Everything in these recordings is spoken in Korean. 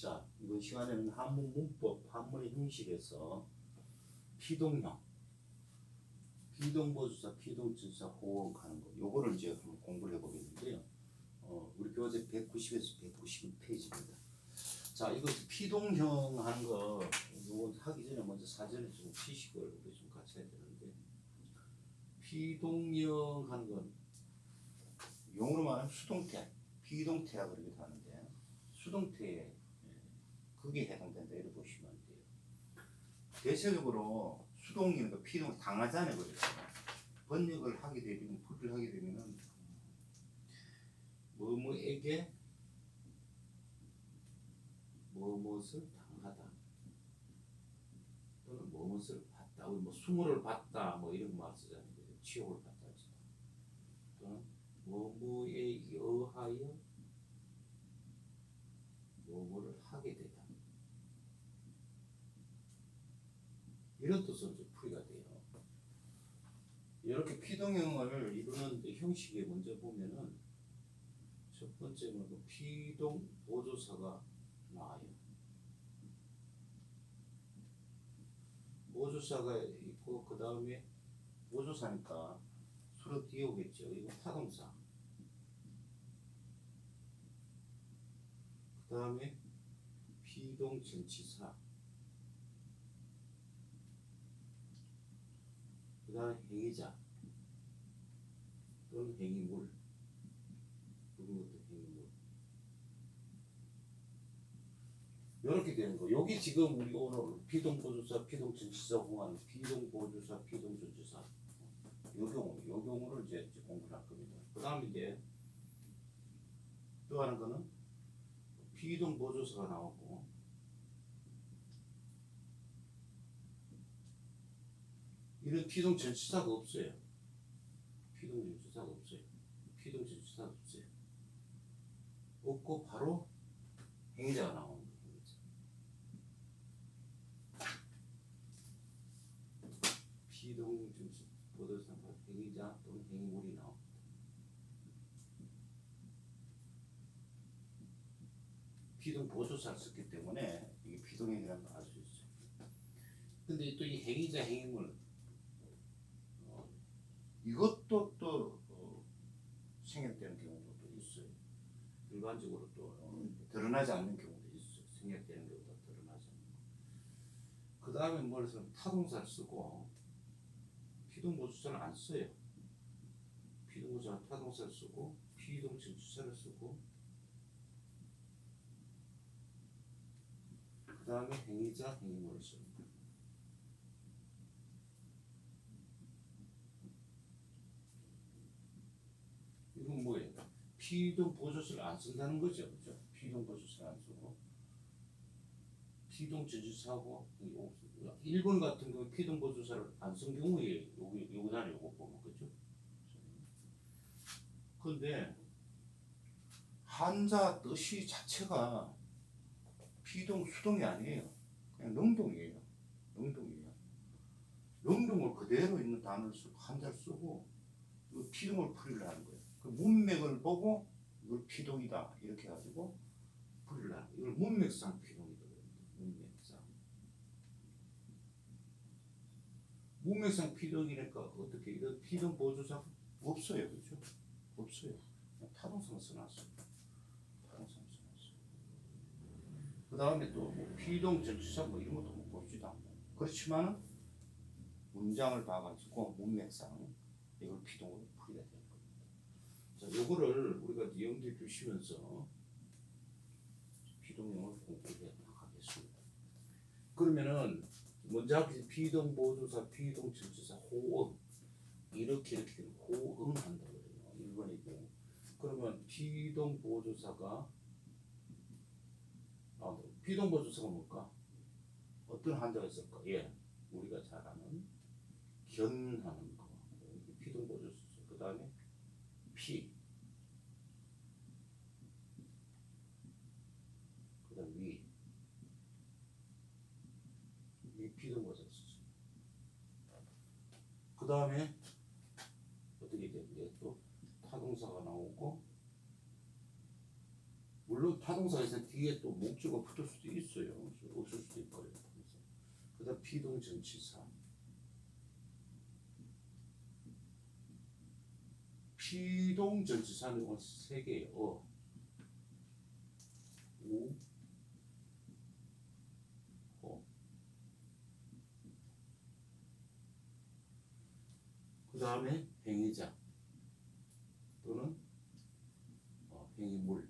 자, 이번 시간에는 한문 문법, 한문의 형식에서 피동형, 피동보조사, 피동진사, 호응 가는 거, 요거를 이제 한번 공부를 해보겠는데요. 어, 우리 교재 190에서 191페이지입니다. 자, 이거 피동형 하는 거, 요거 하기 전에 먼저 사전에 좀 지식을 우리 좀 해야 되는데, 피동형 하는 건, 용어로 말하면 수동태, 비동태라 그러기도 하는데, 수동태에 그게 해당된다. 이렇게 보시면 돼요. 대체적으로 수동이니까 피동 당하잖아요, 그래서 번역을 하게 되면 풀을 하게 되면은 뭐뭐에게 뭐뭇을 당하다. 또는 뭐뭇을 받다, 우리 뭐 수모를 받다. 뭐 이런 말 쓰잖아요? 치욕을 하지만. 또는 뭐뭐에 의하여 뭐뭐를 하게 되다. 이런 뜻으로 이제 풀이가 돼요. 이렇게 피동형을 이루는 형식에 먼저 보면은 첫 번째 뭐그 피동 보조사가 나와요. 보조사가 있고 그 다음에 보조사니까 수로 띄우겠죠. 이거 타동사. 그 다음에 피동 전치사. 그 다음에 행위자. 또는 행위물. 이런 것도 행위물? 이렇게 되는 거 여기 지금 우리 오늘 피동보조사 피동전치사 홍한 피동보조사 피동전치사. 요 경우 요 경우를 이제, 공부를 할 겁니다. 그 다음에 이제 또 하는 거는 피동보조사가 나오고 이런 피동 전치사가 없어요. 피동 전치사가 없어요. 피동 전치사가 없어요. 없고 바로 행자가 나오는 거예요. 피동 전치 보도상과 행자 또는 행물이 나옵니다. 피동 보조사를 썼기 때문에 이게 피동행이라는 걸알수 있어요. 근데 또 이 행위자 행위물 어, 이것도 또 어, 생략되는 경우도 또 있어요. 일반적으로 또 어, 드러나지 않는 경우도 있어요. 생략되는 경우도 드러나지 않는 거. 그 다음에 뭘 쓰면 타동사를 쓰고 피동보수사를 안 써요. 피동보수사는 타동사를 쓰고 피동 증수사를 쓰고 그 다음에 행위자 행위물을 거예요. 이건 뭐예요? 피동 보조서를 안 쓴다는 거죠, 그죠? 피동 보조서를 안 쓰고 피동 저주사고 일본 같은 경우 피동 보조서를 안 쓴 경우에 여기 요거잖아요, 요거 보면 그죠? 근데 한자 뜻이 자체가 피동 수동이 아니에요. 그냥 능동이에요. 능동이에요. 능동을 그대로 있는 단어를 쓰고 한자를 쓰고 이 피동을 풀이를 하는 거예요. 그 문맥을 보고 이걸 피동이다 이렇게 하는 거예요. 이걸 문맥상 피동이다. 문맥상. 문맥상 피동이니까 어떻게 이런 피동 보조사 없어요, 그렇죠? 없어요. 타동상 써놨어요. 타동상 써놨어요. 그 다음에 또 뭐 피동 전치사 뭐 이런 것도 뭐 봅시다. 않고. 그렇지만 문장을 봐가지고 문맥상 이걸 피동으로 되는 겁니다. 자, 요거를 우리가 내용들 주시면서 피동형을 공부해 나가겠습니다. 그러면은 먼저 하기 피동 보조사, 피동 전치사, 호응 이렇게 이렇게 호응한다 그래요. 1번이고 그러면 피동 보조사가 아, 피동 보조사가 뭘까? 어떤 한자가 있을까? 예, 우리가 잘 아는 견하는 거. 피동 보조사. 그 다음에 피. 그 다음 위. 위 피동 보조사. 그 다음에 어떻게 되는데 또 타동사가 나오고 물 물론 타동사에서 뒤에 또 목적어 붙을 수도 있어요. 없을 수도 있고요. 그다음 피동 전치사. 피동 전치사는 이건 세 개예요. 어, 우, 호. 그 다음에 행위자 또는 어, 행위물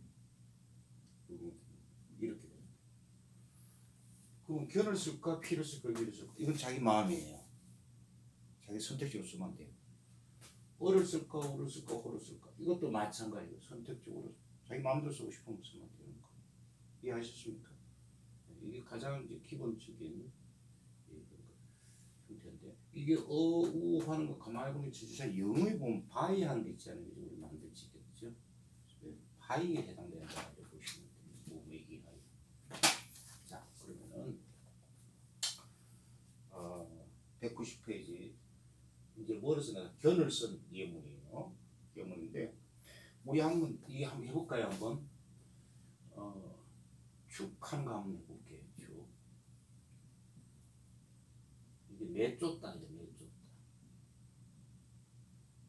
음, 이렇게 돼요. 그럼 견을 쓸까 피를 쓸까 위를 쓸까 이건 자기 마음이에요. 자기 선택적으로 쓰면 돼요. 어를 쓸까 어를 쓸까 호를 쓸까 이것도 마찬가지예요. 선택적으로 자기 마음대로 쓰고 싶으면 쓰면 되는 거. 이해하셨습니까? 네, 이게 가장 이제 기본적인 이 형태인데 이게 어우 하는 거 가만히 보면 진짜 영어에 보면 바이 하는 게 있잖아요. 그죠? 우리 만들지 그죠? 바이에 해당되는 거라고 보시면 됩니다. 모메기 하이. 자 그러면은 어, 190페이지 이제 뭐를 쓰나 견을 쓴 예문이에요. 예문인데 우리 한번 이게 한번 해볼까요 한번? 어, 축하는 거 한번 해볼게요. 이게 내쫓다 이제 내쫓다.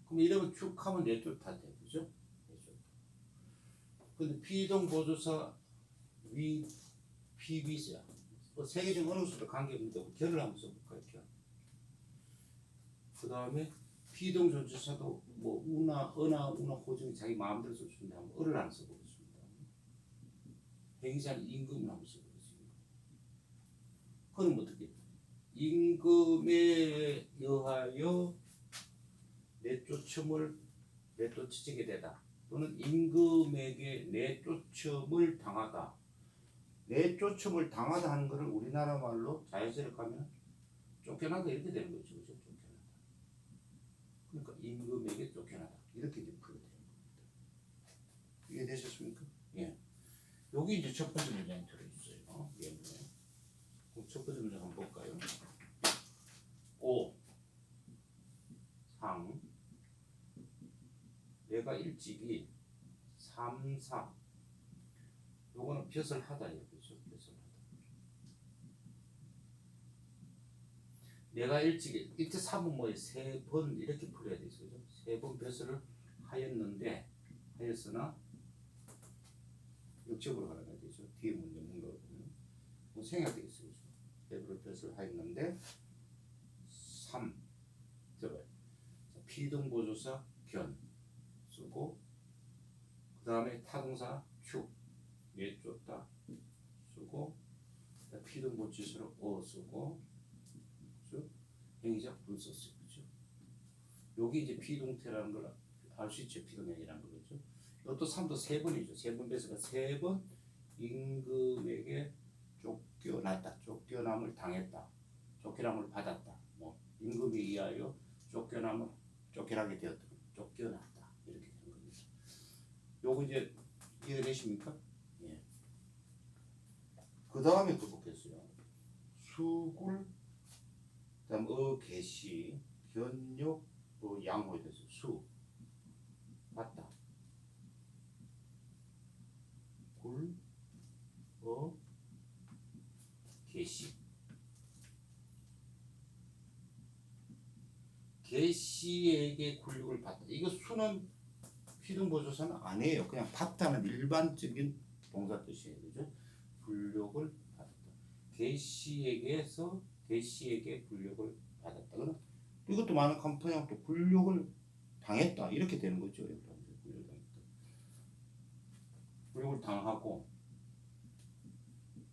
그럼 이러면 축하면 내쫓다 돼, 그죠? 내쫓다. 근데 피동 보조사 위 피비자 뭐 세계 중 어느 수도 관계없는데 결을 한번 써볼까요? 결. 그 다음에 피동 조주사도 뭐 우나 어나 우나 호중이 자기 마음대로 있는데 한번 어를 안 써보겠습니다. 행사는 임금을 한번 써보겠습니다. 그럼 어떻게? 임금에 의하여 내쫓음을 내쫓지게 되다. 또는 임금에게 내쫓음을 당하다. 내쫓음을 당하다 하는 것을 우리나라 말로 자연스럽게 하면 쫓겨나다 이렇게 되는 거죠. 그죠? 쫓겨나다. 그러니까 임금에게 쫓겨나다. 이렇게 이제 풀어야 되는 겁니다. 이해되셨습니까? 예. 여기 이제 첫 번째 문장이 들어있어요. 예문에. 그럼 첫 번째 문장 한번 볼까요? 오, 상, 내가 일찍이 삼, 사. 요거는 벼슬 하다예요. 그죠? 벼슬 하다. 내가 일찍이 이때 삼은 뭐예요? 세번 이렇게 풀어야 되죠. 세번 벼슬을 하였는데 하였으나 역적으로 가는 되죠. 뒤에 문제 뭔가 뭐 생각되겠어요. 그죠? 세번 벼슬을 하였는데 3 들어봐요. 자, 피동보조사 견 쓰고 그 다음에 타동사 축 내쫓다 쓰고 피동보지수로 어 쓰고 그죠? 행위자 분 썼어요. 그죠? 여기 이제 피동태라는 걸 알 수 있죠. 피동행이라는 거죠. 이것도 3도 세 번이죠. 세번 배수가 세번 임금에게 쫓겨났다. 쫓겨남을 당했다. 쫓겨남을 받았다. 뭐 임금에 의하여 쫓겨남을 쫓겨나게 되었다. 쫓겨났다. 이렇게 된 겁니다. 요거 이제 이해되십니까? 예. 그 다음에 또 보겠어요. 수굴, 그다음 어 개시, 견욕, 어, 양호에 대해서 수 맞다. 굴, 어, 개시. 개시에게 굴욕을 받다. 이거 수는 피동보조사는 아니에요. 그냥 받다는 일반적인 동사 뜻이에요. 그죠? 굴욕을 받았다. 개시에게서 개시에게 굴욕을 받았다. 그럼 이것도 많은 컴퍼니가 또 굴욕을 당했다. 이렇게 되는 거죠. 굴욕을 당했다. 굴욕을 당하고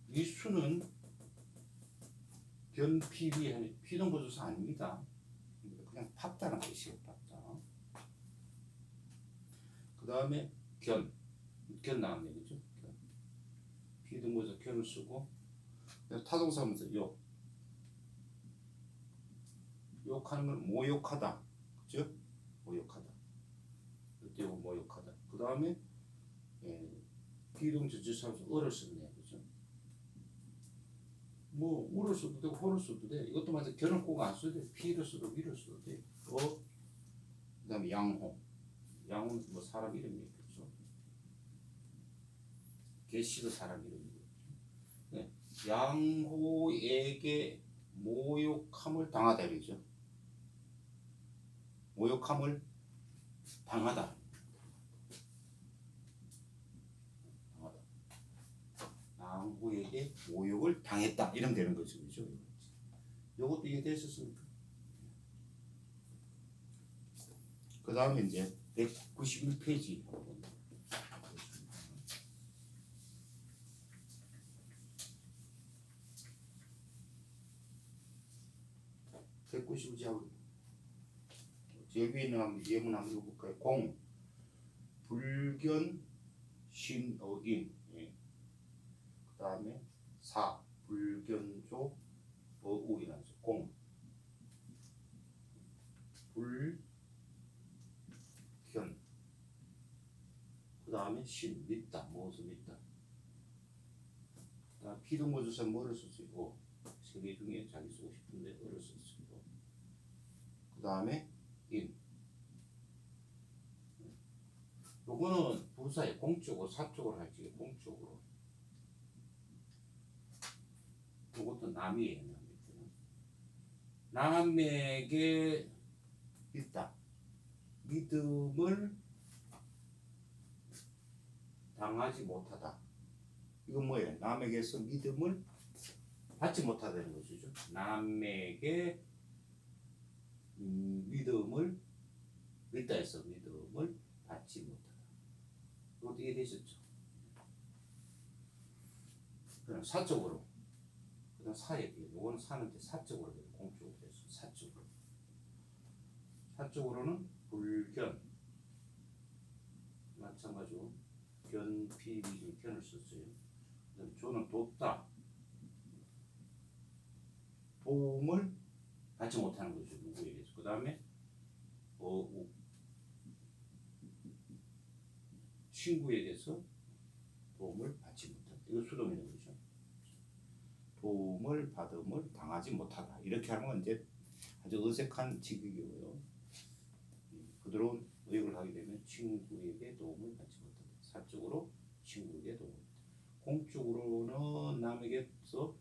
이 수는 변피비 아니 피동보조사 아닙니다. 그냥 팠다는 뜻이에요. 팠다. 그 다음에 견, 견 나왔네 그죠? 견. 비동보조 견을 쓰고 타동사 하면서 욕. 욕하는 건 모욕하다, 그죠? 모욕하다. 이때 요거 모욕하다. 그 다음에 예, 비동주 주사면서 어를 쓰네, 그죠? 뭐 우를 써도 되고 호를 써도 돼. 이것도 마찬 꼭안 써도 돼. 피를 써도 위를 써도 돼. 어, 그다음에 양호. 양호는 뭐 사람 이름이겠죠. 개씨도 사람 이름이고 네. 양호에게 모욕함을 당하다 이죠 모욕함을. 당하다. 양호에게 모욕을 당했다. 이러면 되는 거죠, 그죠? 요것도 이해되셨습니까? 그 다음에 이제 191페이지 한번 보겠습니다. 191장 제일 위에 있는 예문 한번 읽어볼까요? 공 불견 신어인 예. 그 다음에 사 불견조 어우이라는 죠. 공. 불견. 그 다음에 신 믿다 무엇을 믿다. 그 다음 피동모조사 뭐를 쓸 수 있고 세개 중에 자기 쓰고 싶은데 어를 쓸 수 있고. 그 다음에 인. 요거는 부사에 공적으로 사적으로 할지 공적으로 요것도 남이에요. 남이 남에게 있다. 믿음을 당하지 못하다. 이건 뭐예요? 남에게서 믿음을 받지 못하다는 것이죠. 남에게 음, 믿음을 믿다 해서 믿음을 받지 못하다. 이것도 이해되셨죠? 그럼 사적으로 그다음 사에 비해 요거는 사는데 사적으로 돼요. 공적으로 돼서 사적으로. 사적으로는 불견. 마찬가지로 견피리 견을 썼어요. 그다음 조는 돕다. 도움을 받지 못하는 거죠 누구에게서 그 다음에 어, 우- 친구에게서 도움을 받지 못한다. 이거 수동이는 거죠 도움을 받음을 당하지 못하다. 이렇게 하면 이제 아주 어색한 직역이고요. 음, 부드러운 의역을 하게 되면 친구에게 도움을 받지 못한다. 사적으로 친구에게 도움을 받다. 공적으로는 남에게서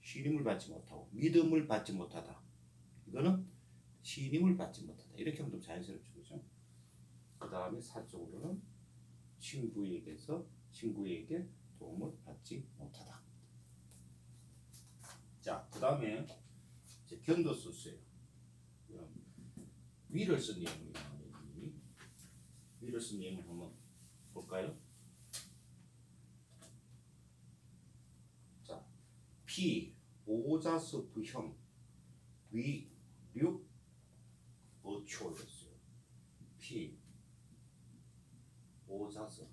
신임을 받지 못하고 믿음을 받지 못하다. 이거는 신임을 받지 못하다. 이렇게 하면 좀 자연스럽죠. 그죠? 그 다음에 사적으로는 친구에게서 친구에게 도움을 받지 못하다 자 그 다음에 이제 견도 썼어요 그럼 위를 쓴 예문이 나와요 위. 위를 쓴 예문 한번 볼까요 자 피, 오자스 부형, 위, 륙, 어초였어요. 피, 오자스.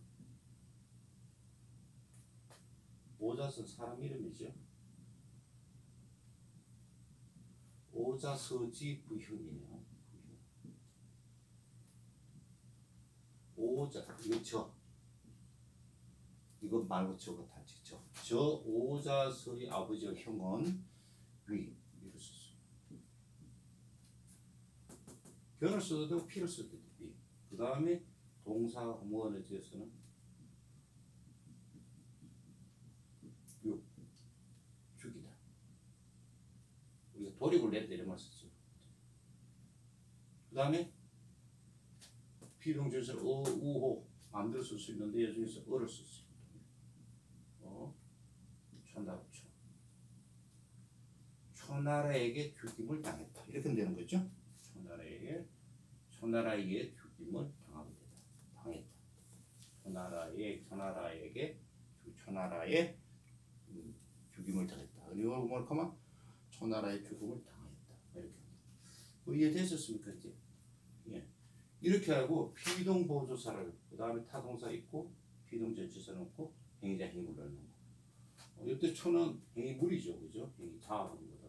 오자스는 사람 이름이죠. 오자서지 부형이네요. 부형. 오자, 이거 저. 이거 말고 저거 다 직접. 저 오자서의 아버지와 형은 위. 견을 써도 되고 피를 써도 되고 위. 그 다음에 동사 무언에 대해서는 육 죽이다. 말 썼죠. 그 다음에 비동조에서 어, 우호 쓸수 있는데 여중에서 어를 썼어요. 어, 초나라초. 초나라에게 죽임을 당했다. 이렇게 되는 거죠. 초나라에게 초나라에게 죽임을 당하게 되다. 당했다. 초나라의 초나라에게 주- 초나라의 음, 죽임을 당했다. 뭐랄까 하면 초나라의 죽음을 당했다. 이렇게. 뭐 이해되셨습니까 이제? 예. 이렇게 하고 피동 보조사를 그 다음에 타동사 있고 피동 전치사 넣고 행위자 행위물 넣는 거. 어, 이때 초는 행위물이죠, 그죠? 행위 자하는 거다.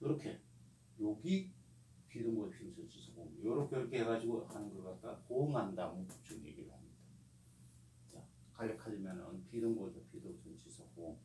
이렇게 여기 피동과 피동 전치사 공 이렇게 이렇게 해가지고 하는 걸 갖다 공한다 목적 얘기를 합니다. 자 간략하자면은 피동 보조 피동 전치사 공